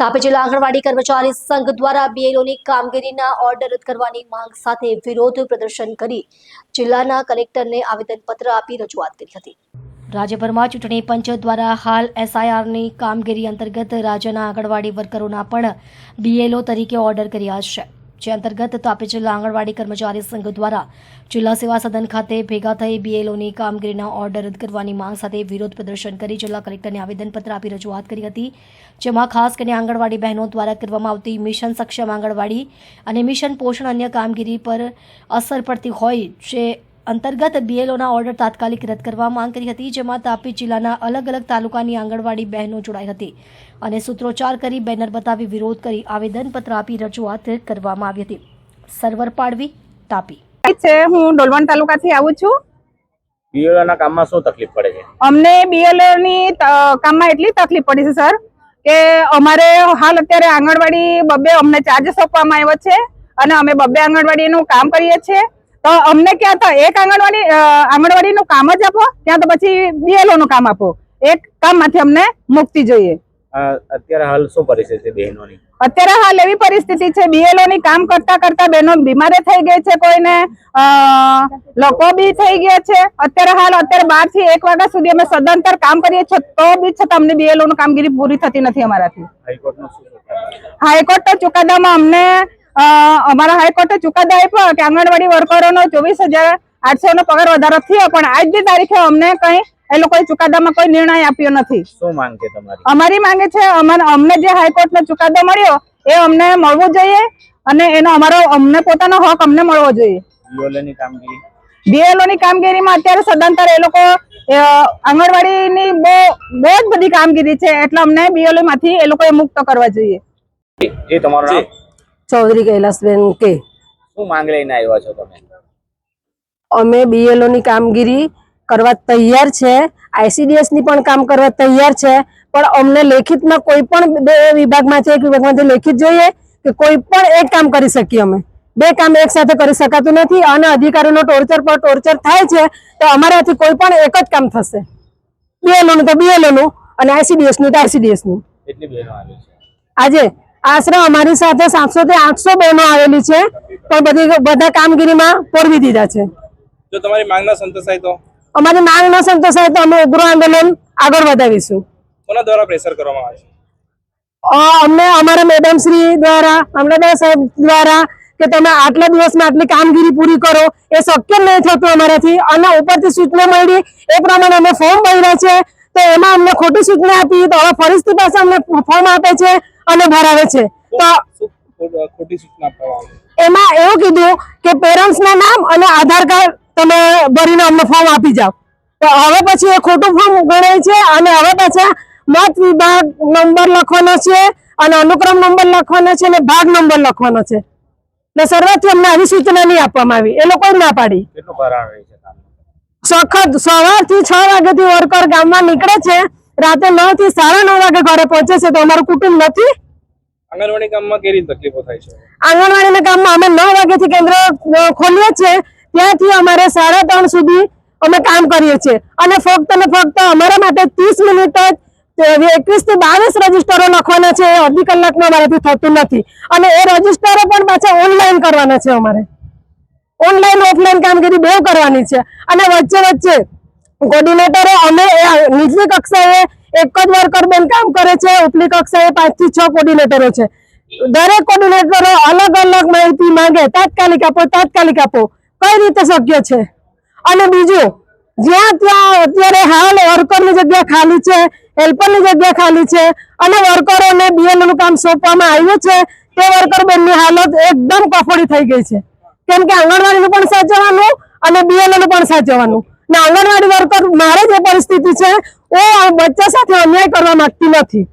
તાપી જિલ્લા આંગણવાડી કર્મચારી સંઘ દ્વારા બીએલઓની કામગીરીના ઓર્ડર રદ કરવાની માંગ સાથે વિરોધ પ્રદર્શન કરી જિલ્લાના કલેક્ટરને આવેદનપત્ર આપી રજૂઆત કરી હતી. રાજ્યભરમાં ચૂંટણી પંચ દ્વારા હાલ એસઆઈઆરની કામગીરી અંતર્ગત રાજ્યના આંગણવાડી વર્કરોના પણ બીએલઓ તરીકે ઓર્ડર કર્યા છે. જે અંતર્ગત તાપી જિલ્લા આંગણવાડી કર્મચારી સંઘ દ્વારા જિલ્લા સેવા સદન ખાતે ભેગા થઈ બીએલઓની કામગીરીના ઓર્ડર રદ કરવાની માંગ સાથે વિરોધ પ્રદર્શન કરી જિલ્લા કલેક્ટરને આવેદનપત્ર આપી રજૂઆત કરી હતી, જેમાં ખાસ કરીને આંગણવાડી બહેનો દ્વારા કરવામાં આવતી મિશન સક્ષમ આંગણવાડી અને મિશન પોષણ અન્ય કામગીરી પર અસર પડતી હોય જે અંતર્ગત બીએલઓના ઓર્ડર તાત્કાલિક રદ કરવા માંગ કરી હતી જેમાં તાપી જિલ્લાના અલગ અલગ તાલુકાની આંગણવાડી બહેનો જોડાઈ હતી અને સૂત્રોચ્ચાર કરી બેનર બતાવી વિરોધ કરી આવેદનપત્ર આપી રજૂઆત કરવામાં આવી હતી. સર્વર પાડવી તાપી. છે હું ડોલવણ તાલુકાથી આવું છું. બીએલઓના કામમાં શું તકલીફ પડે છે? અમને બીએલઓની કામમાં એટલી તકલીફ પડી છે સર કે અમારે હાલ અત્યારે આંગણવાડી બબ્બે અમને ચાર્જ સોંપવામાં આવ્યો છે અને અમે બબ્બે આંગણવાડીનું કામ કરીએ છીએ. તો અમને ક્યાં તો એક આંગણવાડી આંગણવાડીનું કામ જ આપો ત્યાં તો પછી બીએલઓ નું કામ આપો. એક કામમાંથી અમને મુક્તિ જોઈએ. અત્યારે હાલ શું પરિસ્થિતિ બહેનોની? અત્યારે હાલ એવી પરિસ્થિતિ છે બીએલઓ ની કામ કરતા કરતા બહેનો બીમારે થઈ ગઈ છે કોઈને લોકો બી થઈ ગયા છે. અત્યારે હાલ અત્યારે બારથી એક વાગ્યા સુધી અમે સદંતર કામ કરીએ છીએ તો બી છતાં અમને બીએલઓ નું કામગીરી પૂરી થતી નથી અમારાથી. હાઈકોર્ટ હાઈકોર્ટના ચુકાદામાં અમને અમારા હાઈકોર્ટે ચુકાદો આપ્યો કે આંગણવાડી વર્કરોનો ચોવીસ હજાર આઠસો નો પગાર વધારો થયો પણ આજની તારીખે અમને કઈ એ લોકોએ ચુકાદામાં કોઈ નિર્ણય આપ્યો નથી. શું માંગ છે તમારી? અમારી માંગે છે અમને જે હાઈકોર્ટનો ચુકાદો મળ્યો એ અમને મળવો જોઈએ અને એનો અમારો અમને પોતાનો હક અમને મળવો જોઈએ. બીએલઓની કામગીરી? બીએલઓ ની કામગીરીમાં અત્યારે સદંતર એ લોકો આંગણવાડીની બહુ બહુ જ બધી કામગીરી છે એટલે અમને બીએલઓ માંથી એ લોકોએ મુક્ત કરવા જોઈએ. એ તમારું નામ? ચૌધરી કૈલાસબેન કે. શું માંગ લઈને આવ્યા છો તમે? અમે બીએલઓ ની કામગીરી કરવા તૈયાર છે. આઈસીડીએસની પણ કામ કરવા તૈયાર છે. પણ અમને લેખિતમાં કોઈ પણ બે વિભાગમાંથી એક વિભાગમાંથી લેખિત જોઈએ કે કોઈ પણ એક કામ કરી શકીએ અમે. બે કામ એક સાથે કરી શકાતું નથી અને અધિકારીનો ટોર્ચર પર ટોર્ચર થાય છે તો અમારાથી કોઈ પણ એક જ કામ થશે. બીએલઓ નું તો બીએલઓ નું અને આઈસીડીએસનું તો આઈસીડીએસનું. આજે આશરે અમારી સાથે સાતસો થી આઠસો બહેનો આવેલી છે. પણ બધી બધા કામગીરીમાં પોરવી દીધા છે. જો તમારી માંગ ના સંતોષાય તો? અમારી માંગ ન સંતોષાય તો અમે ઉગ્ર આંદોલન આગળ વધાવીશું. કોના દ્વારા પ્રેશર કરવામાં આવે છે? અમને અમારા મેડમ શ્રી દ્વારા અમદાવાદ સાહેબ દ્વારા કે તમે આટલા દિવસમાં આટલી કામગીરી પૂરી કરો એ શક્ય નહીં થતું અમારાથી. અને ઉપરથી સૂચના મળી એ પ્રમાણે અમે ફોર્મ ભર્યા છે. તો એમાં અમને ખોટી સૂચના આપી તો હવે ફરીથી પાસે અમને ફોર્મ આપે છે. અને ભરાવે છે. તો એમાં એવું કીધું કે પેરેન્ટ્સ ના નામ અને આધાર કાર્ડ તમે ભરીને અમને ફોર્મ આપી જાઓ. તો હવે પછી એ ખોટું ફોર્મ ગણાય છે અને હવે પાછા મત વિભાગ નંબર લખવાનો છે અને અનુક્રમ નંબર લખવાનો છે અને ભાગ નંબર લખવાનો છે. ને શરૂઆતથી અમને આવી સૂચના નહીં આપવામાં આવી. એ લોકોએ ના પાડી. સખત સવારથી છ વાગ્યાથી વર્કર ગામમાં નીકળે છે. રાતે નવથી સાડા નવ વાગે ઘરે પહોંચે છે તો અમારું કુટુંબ નથી? આંગણવાડી કામમાં કેવી તકલીફો થાય છે? આંગણવાડીના કામમાં અમે નવ વાગ્યાથી કેન્દ્ર ખોલીએ છીએ. ત્યાંથી અમારે સાડા ત્રણ સુધી અમે કામ કરીએ છીએ. અને ફક્ત ને ફક્ત અમારા માટે ત્રીસ મિનિટ જ એકવીસથી બાવીસ રજીસ્ટરો લખવાના છે એ અડધી કલાકમાં અમારાથી થતું નથી. અને એ રજીસ્ટરો પણ પાછા ઓનલાઈન કરવાના છે અમારે. ઓનલાઈન ઓફલાઈન કામગીરી બહુ કરવાની છે. અને વચ્ચે વચ્ચે કોર્ડિનેટરો અમે એ નીચલી કક્ષાએ એક જ વર્કર બેન કામ કરે છે. ઉપલી કક્ષાએ પાંચથી છ કોર્ડિનેટરો છે. દરેક કોર્ડિનેટરો અલગ અલગ માહિતી માંગે. તાત્કાલિક આપો તાત્કાલિક આપો. કઈ રીતે શક્ય છે? અને બીજું, જ્યાં ત્યાં અત્યારે હાલ વર્કરની જગ્યા ખાલી છે હેલ્પરની જગ્યા ખાલી છે, અને વર્કરોને બીએલનું કામ સોંપવામાં આવ્યું છે, તે વર્કર બેનની હાલત એકદમ કફોડી થઈ ગઈ છે. કેમ કે આંગણવાડીનું પણ સાચવવાનું અને બીએલનું પણ સાચવવાનું. ને આંગણવાડી વર્કર મારે જે પરિસ્થિતિ છે હું બચ્ચા સાથે અન્યાય કરવા માંગતી નથી.